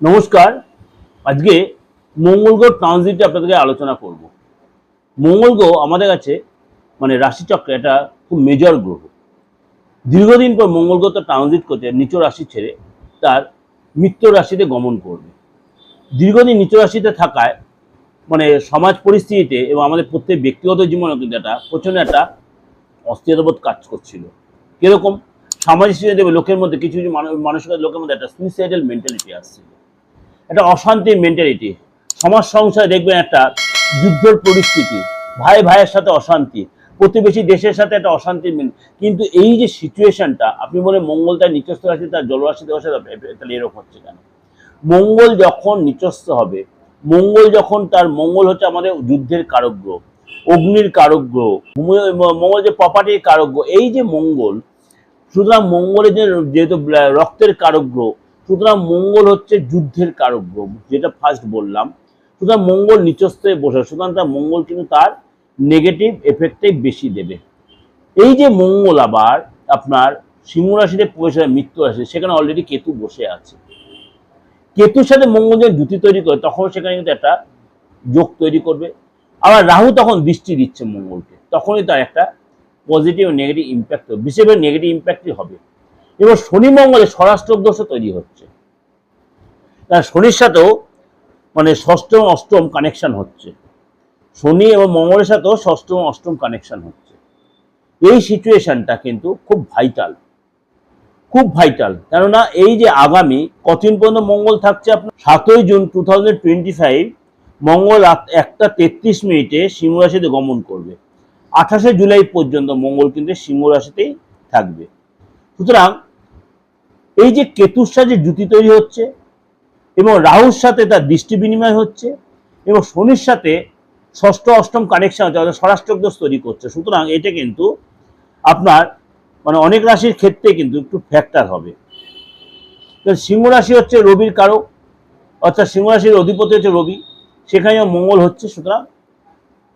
নমস্কার। আজকে মঙ্গল গ্রহ ট্রানজিটে আপনাদেরকে আলোচনা করব। মঙ্গল গ্রহ আমাদের কাছে মানে রাশিচক্রে এটা খুব মেজর গ্রহ। দীর্ঘদিন পর মঙ্গল গ্রহ তো ট্রানজিট করছে, নিচ রাশি ছেড়ে তার মিত্র রাশিতে গমন করবে। দীর্ঘদিন নিচ রাশিতে থাকায় মানে সমাজ পরিস্থিতিতে এবং আমাদের প্রত্যেক ব্যক্তিগত জীবনেও কিন্তু একটা প্রচণ্ড একটা অস্থিরতাবোধ কাজ করছিল। কীরকম? সামাজিক স্তরে লোকের মধ্যে, কিছু কিছু মানুষ, মানুষের লোকের মধ্যে একটা সুইসাইডাল মেন্টালিটি আসছিল। একটা অশান্তির মেন্টালিটি সমাজ সংসারে দেখবেন একটা যুদ্ধের পরিস্থিতি। ভাই ভাইয়ের সাথে অশান্তি, প্রতিবেশী দেশের সাথে একটা অশান্তির মেন কিন্তু এই যে সিচুয়েশনটা আপনি বলে মঙ্গল তার নিচস্থ রাশি, তার জলরাশি দেওয়ার সাথে তাহলে এরকম হচ্ছে কেন? মঙ্গল যখন নিচস্থ হবে, মঙ্গল যখন তার মঙ্গল হচ্ছে আমাদের যুদ্ধের কারক গ্রহ অগ্নির কারক মঙ্গল যে প্রপার্টির কারক গ্রহ এই যে মঙ্গল, সুতরাং মঙ্গলের যে যেহেতু রক্তের কারক গ্রহ সুতরাং মঙ্গল হচ্ছে যুদ্ধের কারক গ্রহ, যেটা ফার্স্ট বললাম। সুতরাং মঙ্গল নিচস্থে বসে, সুতরাং তার মঙ্গল কিন্তু তার নেগেটিভ এফেক্টটাই বেশি দেবে। এই যে মঙ্গল আবার আপনার সিংহ রাশিতে প্রবেশ মৃত্যু রাশি সেখানে অলরেডি কেতু বসে আছে। কেতুর সাথে মঙ্গল যখন জুতি তৈরি করে, তখন সেখানে কিন্তু একটা যোগ তৈরি করবে। আবার রাহু তখন দৃষ্টি দিচ্ছে মঙ্গলকে, তখনই তার একটা পজিটিভ নেগেটিভ ইম্প্যাক্ট হবে। বিশেষ করে নেগেটিভ ইম্প্যাক্টই হবে। এবার শনি মঙ্গলে স্বরাষ্ট্র দোষও তৈরি হচ্ছে। কারণ শনির সাথেও মানে ষষ্ঠম অষ্টম কানেকশন হচ্ছে। শনি এবং মঙ্গলের সাথেও ষষ্ঠম অষ্টম কানেকশন হচ্ছে। এই সিচুয়েশনটা কিন্তু খুব ভাইটাল খুব ভাইটাল কেননা এই যে আগামী কতদিন পর্যন্ত মঙ্গল থাকছে আপনার? সাতই June two thousand twenty five মঙ্গল একটা তেত্রিশ মিনিটে সিংহ রাশিতে গমন করবে। আঠাশে জুলাই পর্যন্ত মঙ্গল কিন্তু সিংহ রাশিতেই থাকবে। সুতরাং এই যে কেতুর সাথে জুতি তৈরি হচ্ছে, এবং রাহুর সাথে তার দৃষ্টি বিনিময় হচ্ছে, এবং শনির সাথে ষষ্ঠ, অষ্টম কানেকশন হচ্ছে, অর্থাৎ স্বরাষ্ট্রদোষ তৈরি করছে। সুতরাং এটা কিন্তু আপনার মানে অনেক রাশির ক্ষেত্রে কিন্তু একটু ফ্যাক্টর হবে। সিংহ রাশি হচ্ছে রবির কারক, অর্থাৎ সিংহ রাশির অধিপতি হচ্ছে রবি, সেখানেও মঙ্গল হচ্ছে। সুতরাং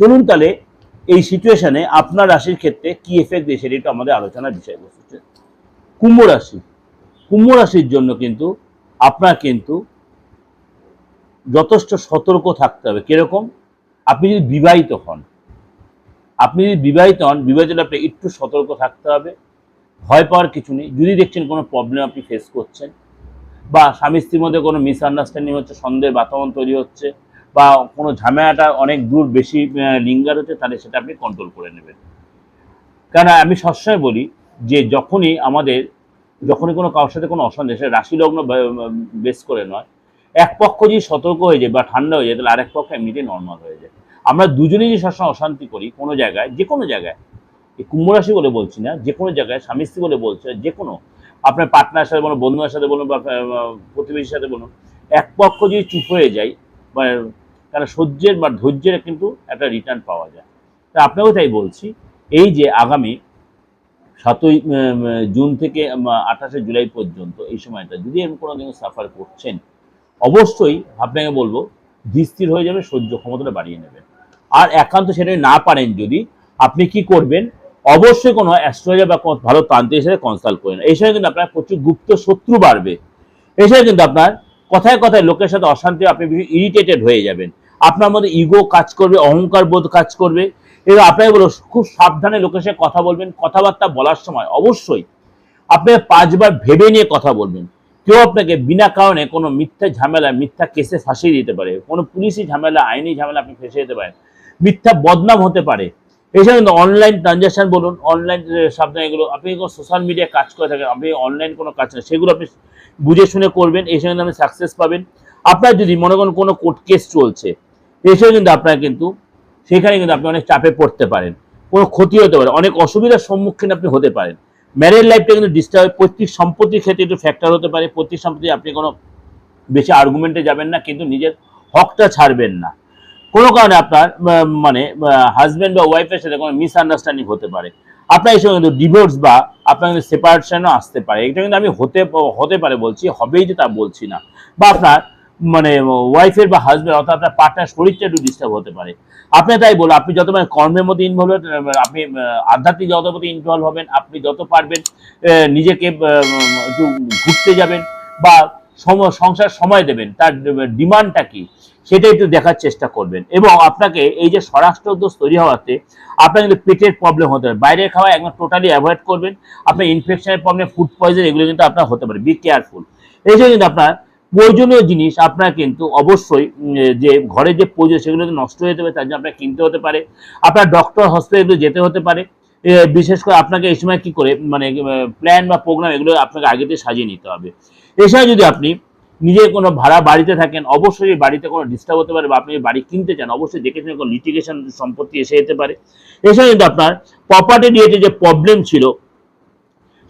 চলুন তাহলে এই সিচুয়েশনে আপনার রাশির ক্ষেত্রে কি এফেক্ট দিয়ে সেটা একটু আমাদের আলোচনার বিষয়বস্তু কুম্ভ রাশি। কুম্ভ রাশির জন্য কিন্তু আপনার কিন্তু যথেষ্ট সতর্ক থাকতে হবে। কীরকম? আপনি যদি বিবাহিত হন, আপনি যদি বিবাহিত হন, বিবাহিত হলে আপনাকে একটু সতর্ক থাকতে হবে। ভয় পাওয়ার কিছু নেই। যদি দেখছেন কোনো প্রবলেম আপনি ফেস করছেন, বা স্বামী স্ত্রীর মধ্যে কোনো মিসআন্ডারস্ট্যান্ডিং হচ্ছে, সন্দেহের বাতাবরণ তৈরি হচ্ছে, বা কোনো ঝামেলাটা অনেক দূর বেশি লিঙ্গার হচ্ছে, তাহলে সেটা আপনি কন্ট্রোল করে নেবেন। কারণ আমি সবসময় বলি যে যখনই আমাদের যখনই কোনো কারোর সাথে কোনো অশান্তি সেটা রাশি লগ্ন বেস করে নয়। এক পক্ষ যদি সতর্ক হয়ে যায় বা ঠান্ডা হয়ে যায়, তাহলে আরেক পক্ষ এমনিতেই নর্মাল হয়ে যায়। আমরা দুজনেই যে সবসময় অশান্তি করি, কোনো জায়গায়, যে কোনো জায়গায়, এই কুম্ভরাশি বলে বলছি না, যে কোনো জায়গায়, স্বামী স্ত্রী বলে বলছে যে কোনো, আপনার পার্টনার সাথে বলুন, বন্ধুদের সাথে বলুন বা প্রতিবেশীর সাথে বলুন, এক পক্ষ যদি চুপ হয়ে যায়, বা কারণ সহ্যের বা ধৈর্যের কিন্তু একটা রিটার্ন পাওয়া যায়। তা আপনাকেও তাই বলছি, এই যে আগামী সাতই জুন থেকে আঠাশে জুলাই পর্যন্ত এই সময়টা যদি এরকম কোনো দিন সাফার করছেন, অবশ্যই আপনাকে বলব ধীর হয়ে যাবে, সহ্য ক্ষমতাটা বাড়িয়ে নেবেন আর একান্ত সেটা না পারেন যদি, আপনি কি করবেন, অবশ্যই কোনো অ্যাস্ট্রোলজার বা ভালো তান্ত্রিকের সাথে কনসাল্ট করেন এই সময় কিন্তু আপনার প্রচুর গুপ্ত শত্রু বাড়বে। এই সময় কিন্তু আপনার কথায় কথায় লোকের সাথে অশান্তি, আপনি ইরিটেটেড হয়ে যাবেন। আপনার মধ্যে ইগো কাজ করবে, অহংকার বোধ কাজ করবে। এবং আপনাকে বলো খুব সাবধানে লোকের সাথে কথা বলবেন, কথাবার্তা বলার সময় অবশ্যই আপনি পাঁচবার ভেবে নিয়ে কথা বলবেন। কেউ আপনাকে বিনা কারণে কোনো মিথ্যা ঝামেলা, মিথ্যা কেসে ফাঁসিয়ে দিতে পারে। কোনো পুলিশি ঝামেলা, আইনি ঝামেলা আপনি ফেঁসে যেতে পারেন। মিথ্যা বদনাম হতে পারে। এছাড়া কিন্তু অনলাইন ট্রানজাকশন বলুন অনলাইন সাবধান এগুলো, আপনি কোনো সোশ্যাল মিডিয়ায় কাজ করে থাকেন, আপনি অনলাইন কোনো কাজ না সেগুলো আপনি বুঝে শুনে করবেন এই সঙ্গে আপনি সাকসেস পাবেন। আপনার যদি মনে করেন কোনো কোর্ট কেস চলছে এসেও কিন্তু আপনার কিন্তু সেখানে কিন্তু আপনি অনেক চাপে পড়তে পারেন। কোনো ক্ষতি হতে পারে। অনেক অসুবিধার সম্মুখীন আপনি হতে পারেন। ম্যারেজ লাইফটা কিন্তু ডিস্টার্ব পৈতৃক সম্পত্তির ক্ষেত্রে একটু ফ্যাক্টর হতে পারে। পৈতৃক সম্পত্তি আপনি কোনো বেশি আর্গুমেন্টে যাবেন না, কিন্তু নিজের হকটা ছাড়বেন না। কোনো কারণে আপনার মানে হাজব্যান্ড বা ওয়াইফের সাথে কোনো মিসআন্ডারস্ট্যান্ডিং হতে পারে। আপনার এই সময় কিন্তু ডিভোর্স বা আপনার কিন্তু সেপারেশনও আসতে পারে। এটা কিন্তু আমি হতে হতে পারে বলছি, হবেই যে তা বলছি না। বা আপনার মানে ওয়াইফের বা হাজব্যান্ড অর্থাৎ আপনার পার্টনার শরীরটা একটু ডিস্টার্ব হতে পারে। আপনি তাই বলো আপনি যত মানে কর্মের মধ্যে ইনভলভ আপনি আধ্যাত্মিক জগতের মধ্যে ইনভলভ হবেন, আপনি যত পারবেন নিজেকে একটু ঘুরতে যাবেন বা সংসার সময় দেবেন, তার ডিমান্ডটা কি, সেটা একটু দেখার চেষ্টা করবেন। এবং আপনাকে এই যে স্বরাষ্ট্র দোষ তৈরি হওয়াতে আপনার কিন্তু পেটের প্রবলেম হতে পারে। বাইরের খাওয়া একদম টোটালি অ্যাভয়েড করবেন। আপনার ইনফেকশনের প্রবলেম ফুড পয়জন এগুলো কিন্তু আপনার হতে পারে। বি কেয়ারফুল এই জন্য কিন্তু আপনার প্রয়োজনীয় জিনিস আপনার কিন্তু অবশ্যই যে ঘরে যে প্রয়োজন সেগুলো নষ্ট হয়ে পারে তার জন্য আপনার কিনতে হতে পারে। আপনার ডক্টর হসপিটালে যেতে হতে পারে। বিশেষ করে আপনাকে এই সময় কি করে মানে প্ল্যান বা প্রোগ্রাম এগুলো আপনাকে আগে থেকে সাজিয়ে নিতে হবে। এছাড়া যদি আপনি নিজে কোনো ভাড়া বাড়িতে থাকেন, অবশ্যই বাড়িতে কোনো ডিস্টার্ব হতে পারে বা আপনি বাড়ি কিনতে চান, অবশ্যই দেখে শুনে কোনো লিটিগেশন সম্পত্তি এসে যেতে পারে। এছাড়া কিন্তু আপনার প্রপার্টি রিলেটেড যে প্রবলেম ছিল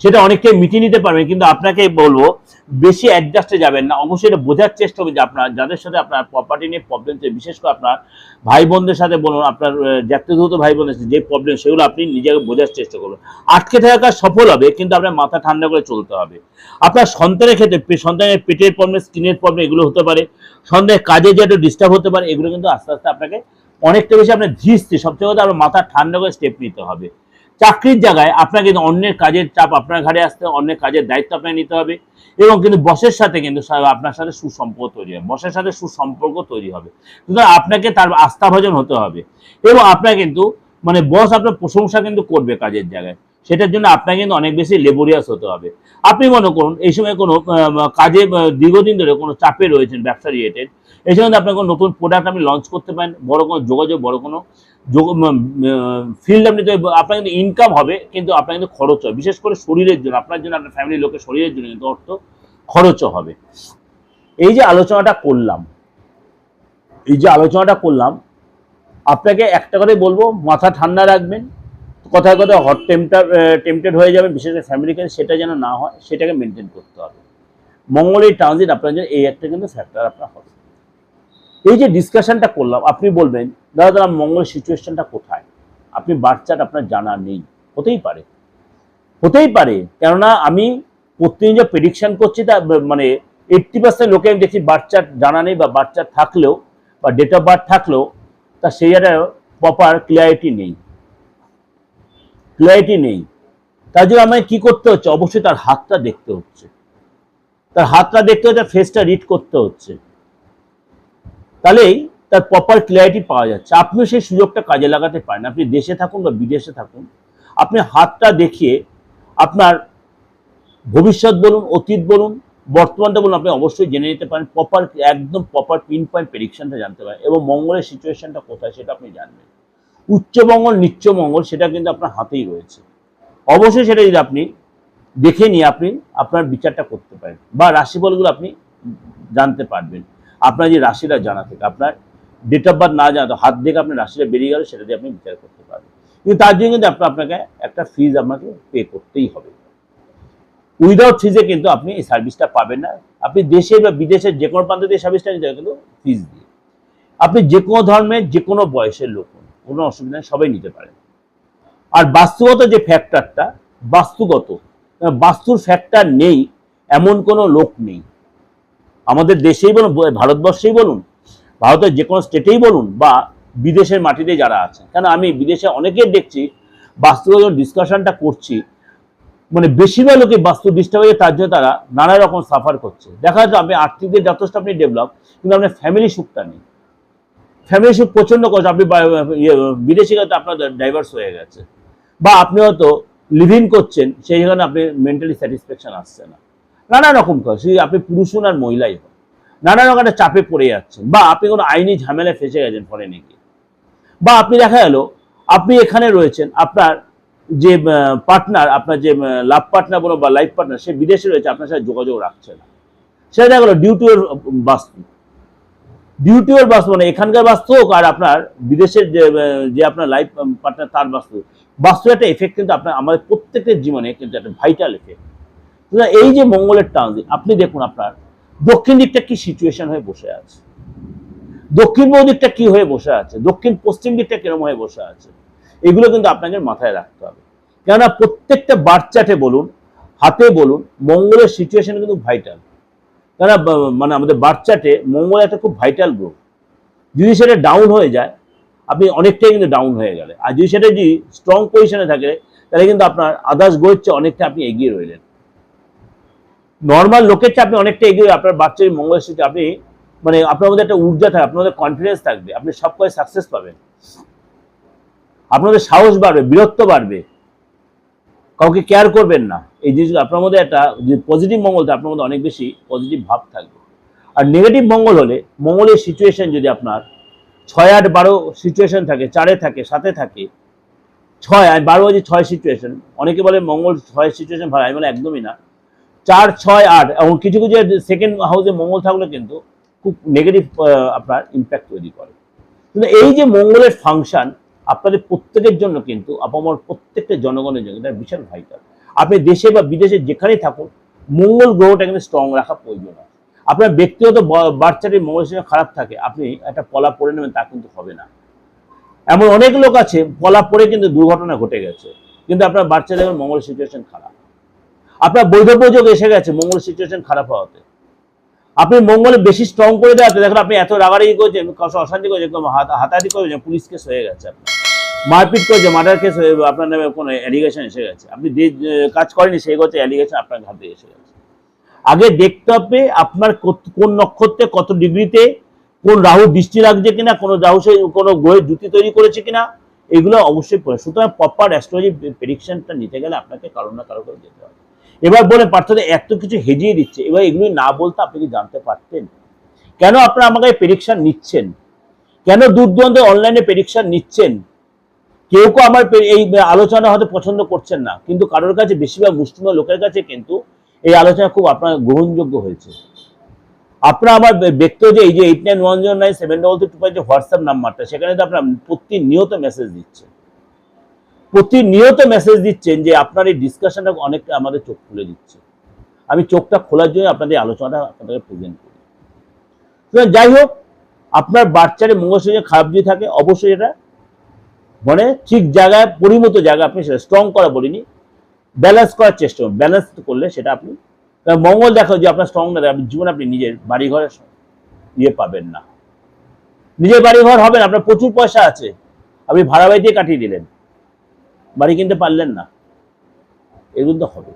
সেটা অনেকটাই মিটিয়ে নিতে পারবেন কিন্তু আপনাকে বলব বেশি অ্যাডজাস্টে যাবেন না। অবশ্যই এটা বোঝার চেষ্টা হবে যে আপনার, যাদের সাথে আপনার প্রপার্টি নিয়ে প্রবলেম বিশেষ করে আপনার ভাই বোনদের সাথে বলুন, আপনার জাতীয়ত ভাই বোনের সাথে যে প্রবলেম সেগুলো আপনি নিজেকে বোঝার চেষ্টা করুন। আটকে থাকা কাজ সফল হবে, কিন্তু আপনার মাথা ঠান্ডা করে চলতে হবে। আপনার সন্তানের ক্ষেত্রে সন্তানের পেটের প্রবলেম স্কিনের প্রবলেম এগুলো হতে পারে। সন্তানের কাজে যে একটু ডিস্টার্ব হতে পারে, এগুলো কিন্তু আস্তে আস্তে আপনাকে অনেকটা বেশি আপনার স্থির সবচেয়ে কথা আপনার মাথা ঠান্ডা করে স্টেপ নিতে হবে। চাকরির জায়গায় আপনাকে কিন্তু অন্যের কাজের চাপ আপনার ঘাড়ে আসতে অন্যের কাজের দায়িত্ব আপনাকে নিতে হবে এবং কিন্তু বসের সাথে কিন্তু আপনার সাথে সুসম্পর্ক তৈরি হবে। বসের সাথে সুসম্পর্ক তৈরি হবে। সুতরাং আপনাকে তার আস্থাভাজন হতে হবে এবং আপনার কিন্তু মানে বস আপনার প্রশংসা কিন্তু করবে কাজের জায়গায়। সেটার জন্য আপনাকে কিন্তু অনেক বেশি লেবোরিয়াস হতে হবে। আপনি মনে করুন, এই সময় কোনো কাজে দীর্ঘদিন ধরে কোনো চাপে রয়েছেন, ব্যবসা রিলেটেড এই সময় আপনার কোনো নতুন প্রোডাক্ট আপনি লঞ্চ করতে পারেন, বড় কোনো যোগাযোগ, বড় কোনো ফিল্ড আপনি আপনার কিন্তু ইনকাম হবে, কিন্তু আপনার কিন্তু খরচ হবে। বিশেষ করে শরীরের জন্য, আপনার জন্য আপনার ফ্যামিলির লোকের শরীরের জন্য কিন্তু অর্থ খরচও হবে। এই যে আলোচনাটা করলাম, এই যে আলোচনাটা করলাম, আপনাকে একটা কথাই বলব, মাথা ঠান্ডা রাখবেন, কথায় কথায় হট টেম্পটার টেম্পটেড হয়ে যাবে বিশেষ করে ফ্যামিলি কাছে সেটা যেন না হয়, সেটাকে মেনটেন করতে হবে। মঙ্গলের ট্রানজিট আপনার জন্য এই একটা কিন্তু ফ্যাক্টর আপনার হবে এই যে ডিসকাশনটা করলাম, আপনি বলবেন, দাদা দাদা মঙ্গল সিচুয়েশনটা কোথায়? আপনি বাচ্চাট আপনার জানা নেই। হতেই পারে। হতেই পারে। কেননা আমি প্রতিদিন যে প্রেডিকশন করছি তা মানে এইট্টি পার্সেন্ট লোকে আমি দেখছি বাচ্চার জানা নেই বা বাচ্চা থাকলেও বা ডেট অফ বার্থ থাকলেও তা সেই একটা প্রপার ক্লিয়ারিটি নেই। ক্লিয়ারিটি নেই। তার জন্য আমায় কি করতে হচ্ছে? অবশ্যই তার হাতটা দেখতে হচ্ছে। তার হাতটা দেখতে হচ্ছে ফেসটা রিড করতে হচ্ছে। তাহলেই তার প্রপার ক্লিয়ারিটি পাওয়া যাচ্ছে। আপনিও সেই সুযোগটা কাজে লাগাতে পারেন। আপনি দেশে থাকুন বা বিদেশে থাকুন, আপনি হাতটা দেখিয়ে আপনার ভবিষ্যৎ বলুন, অতীত বলুন, বর্তমানটা বলুন, আপনি অবশ্যই জেনে নিতে পারেন। প্রপার একদম প্রপার পিন পয়েন্ট প্রেডিকশনটা জানতে পারেন এবং মঙ্গলের সিচুয়েশনটা কোথায় সেটা আপনি জানবেন। উচ্চমঙ্গল নিচ্চমঙ্গল সেটা কিন্তু আপনার হাতেই রয়েছে। অবশ্যই সেটা যদি আপনি দেখে নিয়ে আপনি আপনার বিচারটা করতে পারেন বা রাশিফলগুলো আপনি জানতে পারবেন। আপনার যে রাশিটা জানা থেকে, আপনার ডেট অফ বার্থ না জানা হাত দেখে আপনার রাশিটা বেরিয়ে গেল, সেটা দিয়ে আপনি বিচার করতে পারবেন। কিন্তু তার জন্য কিন্তু আপনার আপনাকে একটা ফিজ আপনাকে পে করতেই হবে। উইদাউট ফিজে কিন্তু আপনি এই সার্ভিসটা পাবেন না। আপনি দেশে বা বিদেশের যে কোনো প্রান্ত দিয়ে সার্ভিসটা নিতে কিন্তু ফিজ দিয়ে। আপনি যে কোনো ধর্মের, যে কোনো বয়সের লোক কোনো অসুবিধা সবাই নিতে পারেন। আর বাস্তুগত যে ফ্যাক্টরটা বাস্তুগত বাস্তুর ফ্যাক্টর নেই, এমন কোনো লোক নেই। আমাদের দেশেই বলুন ভারতবর্ষেই বলুন ভারতের যে কোনো স্টেটেই বলুন বা বিদেশের মাটিতে যারা আছেন। কেন আমি বিদেশে অনেকের দেখছি বাস্তুগত ডিসকাশনটা করছি মানে বেশিরভাগ লোকে বাস্তু ডিস্টার্ব হয়ে তার জন্য তারা নানা রকম সাফার করছে। দেখা যাচ্ছে আপনি আর্থিক দিক যথেষ্ট আপনি ডেভেলপ কিন্তু আপনার ফ্যামিলি সুখটা নেই। ফ্যামিলি সুখ প্রচণ্ড কষ্ট আপনি ইয়ে, বিদেশি কাছে আপনার ডাইভার্স হয়ে গেছে। বা আপনি হয়তো লিভিং করছেন সেই জায়গায় আপনি মেন্টালি স্যাটিসফ্যাকশন আসছে না। নানা রকম কাজ সেই আপনি পুরুষ হন আর মহিলাই হন। নানা রকম একটা চাপে পড়ে যাচ্ছেন। বা আপনি কোনো আইনি ঝামেলায় ফেসে গেছেন ফরেনে গিয়ে। বা আপনি দেখা গেল, আপনি এখানে রয়েছেন, আপনার যে পার্টনার আপনার যে লাভ পার্টনার বলো বা লাইফ পার্টনার সে বিদেশে রয়েছে, আপনার সাথে যোগাযোগ রাখছে না। সেটা দেখা গেলো ডিউটি ওর বাস্তু ডিউটি ওর বাস্তু মানে এখানকার বাস্তু হোক আর আপনার বিদেশের যে যে আপনার লাইফ পার্টনার তার বাস্তু বাস্তু একটা এফেক্ট কিন্তু আপনার, আমাদের প্রত্যেকের জীবনে কিন্তু একটা ভাইটাল এফেক্ট এই যে মঙ্গলের ট্রানজিট আপনি দেখুন আপনার, দক্ষিণ দিকটা কি সিচুয়েশন হয়ে বসে আছে? দক্ষিণ পূর্ব দিকটা কি হয়ে বসে আছে? দক্ষিণ পশ্চিম দিকটা কিরম হয়ে বসে আছে? এগুলো কিন্তু আপনাকে মাথায় রাখতে হবে। কেননা প্রত্যেকটা বাচ্চাটে বলুন, হাতে বলুন, মঙ্গলের সিচুয়েশন কিন্তু ভাইটাল কেননা মানে আমাদের বাচ্চাটে মঙ্গল একটা খুব ভাইটাল গ্রুপ যদি সেটা ডাউন হয়ে যায়, আপনি অনেকটাই কিন্তু ডাউন হয়ে গেলে আর যদি সেটা যদি স্ট্রং পজিশনে থাকে, তাহলে কিন্তু আপনার আদার্স গ্রহের চেয়ে অনেকটা আপনি এগিয়ে রইলেন। নর্মাল লোকের চেয়ে আপনি অনেকটা এগিয়ে আপনার বাচ্চার মঙ্গলের সাথে আপনি মানে আপনার মধ্যে একটা ঊর্জা থাকবে আপনার কনফিডেন্স থাকবে আপনি সব কাজে সাকসেস পাবেন। আপনাদের সাহস বাড়বে বীরত্ব বাড়বে। কাউকে কেয়ার করবেন না। এই জিনিসগুলো আপনার মধ্যে একটা যে পজিটিভ মঙ্গল থাকে, আপনার মধ্যে অনেক বেশি পজিটিভ ভাব থাকবে। আর নেগেটিভ মঙ্গল হলে মঙ্গলের সিচুয়েশন যদি আপনার ছয় আট বারো সিচুয়েশন থাকে চারে থাকে সাথে থাকে ছয় আর বারো বাজে ছয় সিচুয়েশন অনেকে বলে মঙ্গল ছয় সিচুয়েশন ভালো আমি বলে একদমই না। চার ছয় আট, এবং কিছু কিছু সেকেন্ড হাউসে মঙ্গল থাকলে কিন্তু খুব নেগেটিভ আপনার ইম্প্যাক্ট তৈরি করে। কিন্তু এই যে মঙ্গলের ফাংশন আপনাদের প্রত্যেকের জন্য কিন্তু, আপামর প্রত্যেকটা জনগণের জন্য এটা বিশাল ভাইটাল আপনি দেশে বা বিদেশে যেখানেই থাকুন, মঙ্গল গ্রহটা কিন্তু স্ট্রং রাখা প্রয়োজন আছে। আপনার ব্যক্তিগত বাচ্চাটির মঙ্গল সিস্টেম খারাপ থাকে, আপনি একটা পলা পড়ে নেবেন, তা কিন্তু হবে না। এমন অনেক লোক আছে, পলা পড়ে কিন্তু দুর্ঘটনা ঘটে গেছে, কিন্তু আপনার বাচ্চাদের মঙ্গল সিচুয়েশন খারাপ। আপনার বৈধব্য যোগ এসে গেছে মঙ্গল সিচুয়েশন খারাপ হওয়াতে। আপনি মঙ্গলে বেশি স্ট্রং করে দেওয়াতে, দেখুন আপনি এত রাগারাগি করেছেন অশান্তি করেছেন হাতাহাতি করেছেন, পুলিশ কেস হয়ে গেছে আপনার। মারপিট করেছে মার্ডার কেস হয়ে, আপনার নামে কোনো অ্যালিগেশন এসে গেছে। আপনি যে কাজ করেনি সেই করছে অ্যালিগেশন আপনার হাতে এসে গেছে। আগে দেখতে হবে আপনার কোন নক্ষত্রে কত ডিগ্রিতে, কোন রাহু দৃষ্টি লাগছে কিনা, কোনো রাহু সে, কোনো গ্রহের জুতি তৈরি করেছে কিনা, এগুলো অবশ্যই সুতরাং প্রপার অ্যাস্ট্রোলজি প্রেডিকশনটা নিতে গেলে আপনাকে কারও না কারও করে যেতে হবে। এবার বলে পার্থদের এত কিছু হেজিয়ে দিচ্ছে। এবার এগুলি না বলতে আপনি কি জানতে পারতেন? কেন আপনারা আমাকে প্রেডিকশন নিচ্ছেন? কেন দূর দূরান্ত অনলাইনে প্রেডিকশন নিচ্ছেন? কেউ কেউ আমার এই আলোচনা হয়তো পছন্দ করছেন না, কিন্তু কারোর কাছে বেশিরভাগ মুসলিম লোকের কাছে কিন্তু এই আলোচনা খুব আপনার গ্রহণযোগ্য হয়েছে। আপনার আমার বে- ব্যক্তিগত যে এই যে eight nine one zero nine seven double two five যে হোয়াটসঅ্যাপ নাম্বারটা সেখানে তো আপনার প্রতিনিয়ত মেসেজ দিচ্ছে। প্রতিনিয়ত মেসেজ দিচ্ছেন যে আপনার এই ডিসকাশনটা অনেকটা আমাদের চোখ খুলে দিচ্ছে। আমি চোখটা খোলার জন্য আপনাদের আলোচনাটা আপনাদেরকে প্রেজেন্ট করি। যাই হোক, আপনার বাচ্চারে মঙ্গলসূর্য খারাপ যদি থাকে, অবশ্যই এটা মানে ঠিক জায়গায়, পরিমতো জায়গা আপনি সেটা স্ট্রং করা বলিনি। ব্যালেন্স করার চেষ্টা করুন। ব্যালেন্স করলে সেটা আপনি মঙ্গল দেখো যে আপনার স্ট্রং না আপনি জীবনে আপনি নিজের বাড়ি ঘরে ইয়ে পাবেন না। নিজের বাড়ি ঘর হবে না, আপনার প্রচুর পয়সা আছে। আপনি ভাড়া বাড়িতে কাটিয়ে দিলেন। বাড়ি কিনতে পারলেন না। এগুলো তো হবে।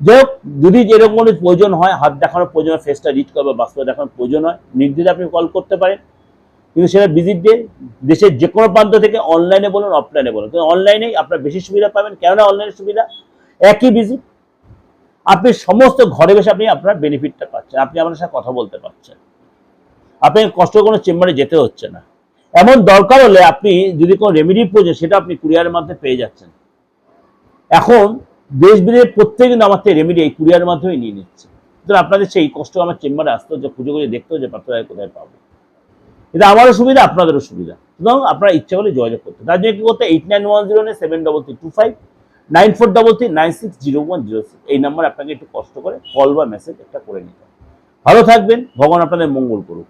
যাই হোক, যদি যেরকম কোনো প্রয়োজন হয়, হাত দেখানোর প্রয়োজন হয় ফেসটা রিড করবে বাস্তব দেখানোর প্রয়োজন হয় নির্দিষ্ট আপনি কল করতে পারেন। কিন্তু সেটা ভিজিট দিয়ে দেশের যে কোনো প্রান্ত থেকে অনলাইনে বলুন অফলাইনে বলুন। কিন্তু অনলাইনেই আপনার বেশি সুবিধা পাবেন। কেননা অনলাইনের সুবিধা? একই ভিজিট আপনি সমস্ত ঘরে বসে আপনি আপনার বেনিফিটটা পাচ্ছেন। আপনি আপনার সাথে কথা বলতে পারছেন। আপনি কষ্ট কোনো চেম্বারে যেতে হচ্ছে না। এমন দরকার হলে আপনি যদি কোনো রেমেডি প্রয়োজন, সেটা আপনি কুরিয়ারের মাধ্যমে পেয়ে যাচ্ছেন। এখন দেশ বিদেশের প্রত্যেক কিন্তু আমার থেকে রেমেডি এই কুরিয়ারের মাধ্যমে নিয়ে নিচ্ছে। সুতরাং আপনাদের সেই কষ্ট আমার চেম্বারে আসতে হচ্ছে, খুঁজে খুঁজে দেখতে হচ্ছে আপনারা কোথায় পাবো। এটা আমারও সুবিধা, আপনাদেরও সুবিধা। সুতরাং আপনারা ইচ্ছা করলে যোগাযোগ করতে তার জন্য কি করতে eight nine one zero nine seven double three two five nine four double three nine six zero one zero six এই নাম্বার আপনাকে একটু কষ্ট করে কল বা মেসেজ একটা করে নিতে ভালো থাকবেন, ভগবান আপনাদের মঙ্গল করুক।